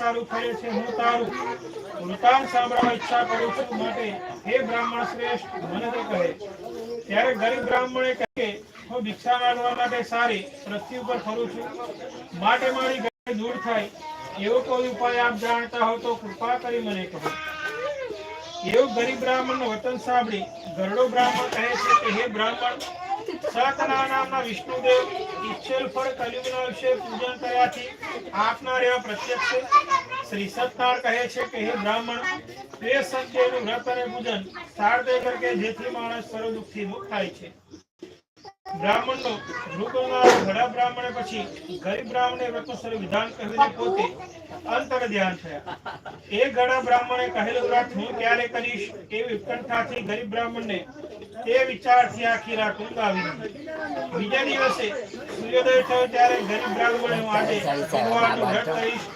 સારું ફરે છે, હું તારું વૃતાંત સાંભળવા ઈચ્છા કરું છું માટે હે બ્રાહ્મણ શ્રેષ્ઠ, મને તે કહે ત્યારે ગરીબ બ્રાહ્મણે કહે હું ભિક્ષા માંગવા માટે સારી પૃથ્વી ઉપર ફરું છું. માટે મારી ગરીબી દૂર થાય. એવો કોઈ ઉપાય આપ જાણતા હો તો કૃપા કરી મને કહો. એવું ગરીબ બ્રાહ્મણનું વચન સાંભળી ગરડો બ્રાહ્મણ કહે છે કે, હે બ્રાહ્મણ સતના નામના વિષ્ણુદેવ ઈચ્છેલ ફળ કલયુગના વિશે પૂજન કર્યાથી આપનાર એવા પ્રત્યક્ષ શ્રી સત્યનારાયણ કહે છે કે હે બ્રાહ્મણ, તે સત્યનું વ્રત અને પૂજન સાર્થે કરકે જેથી માણસ સર્વ દુઃખથી મુક્ત થાય છે. બ્રાહ્મણનો મૃગોના ઘડા બ્રાહ્મણે પછી ગરીબ બ્રાહ્મણે વ્રતનું વિધાન કહીને પોતે અંતર ધ્યાન થયા. એ ઘડા બ્રાહ્મણે કહેલું વ્રત હું ક્યારે કરીશ? એવી ઉત્કંઠાથી ગરીબ બ્રાહ્મણને તે વિચારથી આખી રાત ઊંઘ આવી બીજા દિવસે સૂર્યોદય થયો ત્યારે ગરીબ બ્રાહ્મણે હું આજે ભગવાનનું વ્રત કરીશ.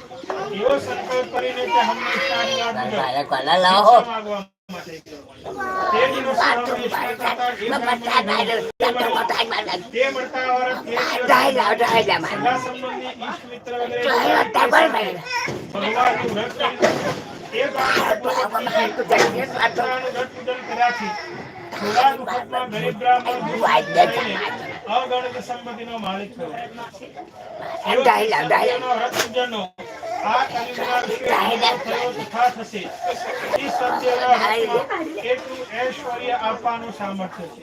એવો સંકલ્પ કરીને તે હંમેશા માંગવા માટે ગયો. તે દિવસે હંમેશા કરતા એ બ્રાહ્મણને તે મળતા વાળા તે દિવસે સગા સંબંધી ઈષ્ટ મિત્ર વગેરે ભગવાનનું વ્રત કર્યું. તે બ્રાહ્મણ પોતાની સત્તાનું વ્રત પૂજન કર્યાથી થોડા વખતમાં ગરીબ બ્રાહ્મણ દુઃખ થઈને અગણિત સંપત્તિનો માલિક થયો. એવો સત્યનો કલિયુગના વિશે થયો થશે. એ સત્યના એટલું ઐશ્વર્ય આપવાનું સામર્થ્ય છે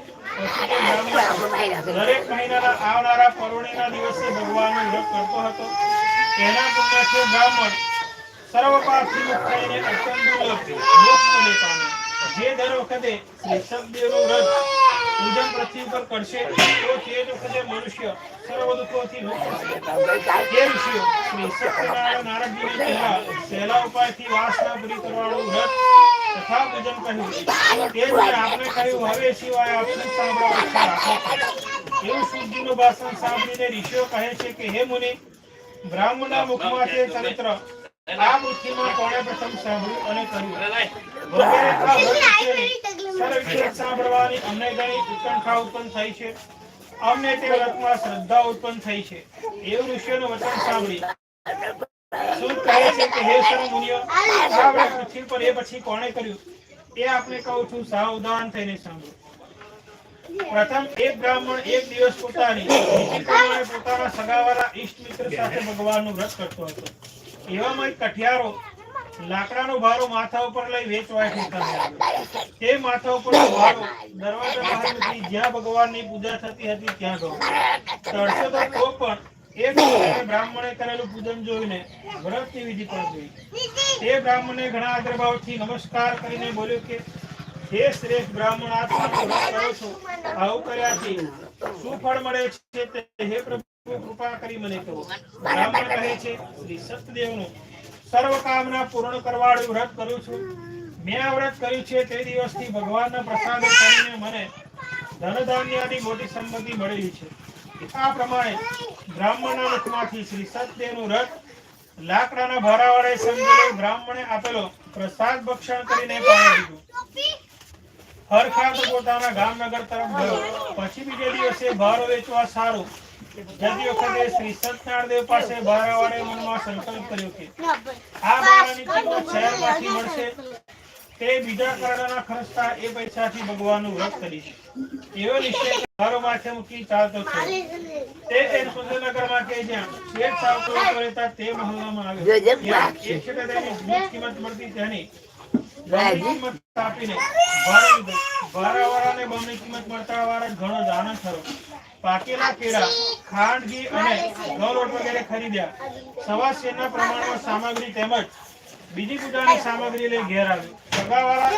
દરેક મહિનાના આવનારા પરોણીના દિવસે ભગવાન વ્રત કરતો હતો એના પુણ્યથી બ્રાહ્મણ સર્વ પાપથી થઈને અત્યંત દુર્લભ મોક્ષને પામે જે દર વખતે સદદેવનું વ્રત પૂજન પૃથ્વી પર કરશે તો તે જ વખતે મનુષ્ય સર્વ મુક્ત ઋષિઓ શ્રી સત્યનારાયણ નારદજીને કહેવા સહેલા ઉપાયથી વાસના પૂરી કરવાનું વ્રત તથા પૂજન કહ્યું. તે જ આપણે કહ્યું, હવે સિવાય આપણે સાંભળવા એવું શુદ્ધિનું ભાષણ સાંભળીને ઋષિઓ કહે છે કે, હે મુનિ, બ્રાહ્મણના મુખમાં એ ચરિત્ર આ પૃથ્વીમાં કોણે પ્રથમ સાંભળ્યું અને કહ્યું વગેરે કોણે કર્યું? એ આપને કહું છું સાવધાન થઈને સાંભળો. પ્રથમ એક બ્રાહ્મણ એક દિવસ પોતાની પોતાના સગાવાળા ઈષ્ટ મિત્ર સાથે ભગવાનનું વ્રત કરતો હતો. એવામાં કઠિયારો લાકડાનો ભારો માથા ઉપર લઈ વેચવા ખેતરને તે માથા ઉપર ભારો દરવાજા બહાર જ્યાં ભગવાનની પૂજા થતી હતી ત્યાં ગયો તરસો તો પણ એક બ્રાહ્મણે કરેલું પૂજન જોઈને વ્રતની વિધિ પણ જોઈ. તે બ્રાહ્મણે ઘણા આદરભાવથી નમસ્કાર કરીને બોલ્યો કે, હે શ્રેષ્ઠ બ્રાહ્મણ, આપ કરો છો? આવું કર્યાથી શું ફળ મળે છે? તે હે પ્રભુ, કૃપા કરી મને કહો. બ્રાહ્મણ કહે છે, શ્રી સત્યદેવનું સર્વ કામના પૂર્ણ કરવાળું વ્રત કરું છું. મેં આ વ્રત કર્યું છે તે દિવસથી ભગવાનના પ્રસાદ કરીને મને ધન ધાન્યની મોટી સંપત્તિ મળેલી છે. આ પ્રમાણે બ્રાહ્મણના રથમાંથી શ્રી સત્યનું રથ લાકડાના ભારા વડે સમજેલો બ્રાહ્મણે આપેલો પ્રસાદ ભક્ષણ કરીને પાણી દીધું હરખાત પોતાના ગામનગર તરફ ગયો. પછી બીજે દિવસે ભારો વેચવા સારું જતી વખતે શ્રી સત્યનારાયણ દેવ પાસે બારાવાડે મનમાં સંકલ્પ કર્યો કે આ બારાની કિંમત શહેરમાંથી મળશે. તે બીજા કરડાના ખર્ચતા એ પૈસાથી ભગવાનનું વ્રત કરીશ. એવો નિશ્ચય ભારો માથે મૂકી ચાલતો છે તે તે સુંદરનગરમાં કે જ્યાં શેઠ સાવકો રહેતા તે મહોલ્લામાં આવ્યો. એક કિંમત મળતી તેની કિંમત આપીને ભાડે લીધો. બમણી કિંમત મળતા ઘણો આનંદ થયો. પાકેલા કેળા, ખાંડ, અને ખરીદ્યા. સવા શેરના પ્રમાણમાં સામગ્રી તેમજ બીજી પૂજાની સામગ્રી લઈ ઘેર આવ્યો. સગાવાળા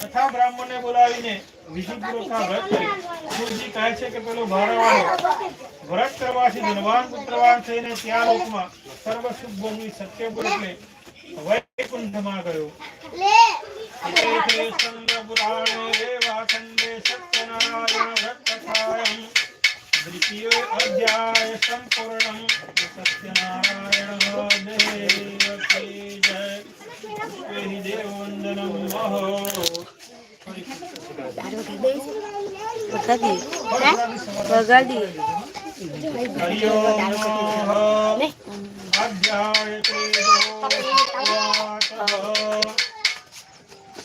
તથા બ્રાહ્મણને બોલાવીને વિધિપૂર્વક વ્રત કર્યું. કહે છે કે પેલો ભાડાવાળો વ્રત કરવાથી ધનવાન પુત્રવાન થઈને ત્યાં લોકમાં સર્વ સુખ ભોગવી સત્ય એટલે વૈકુંઠમાં ગયો ઇતિ સ્કંદપુરાણે રેવાખંડે સત્યનારાયણ વ્રતકથાયં દ્વિતીયો અધ્યાય સંપૂર્ણં સત્યનારાયણ દેવકી જય પુષ્પૈ દેવવંદનમ મહો વગાડી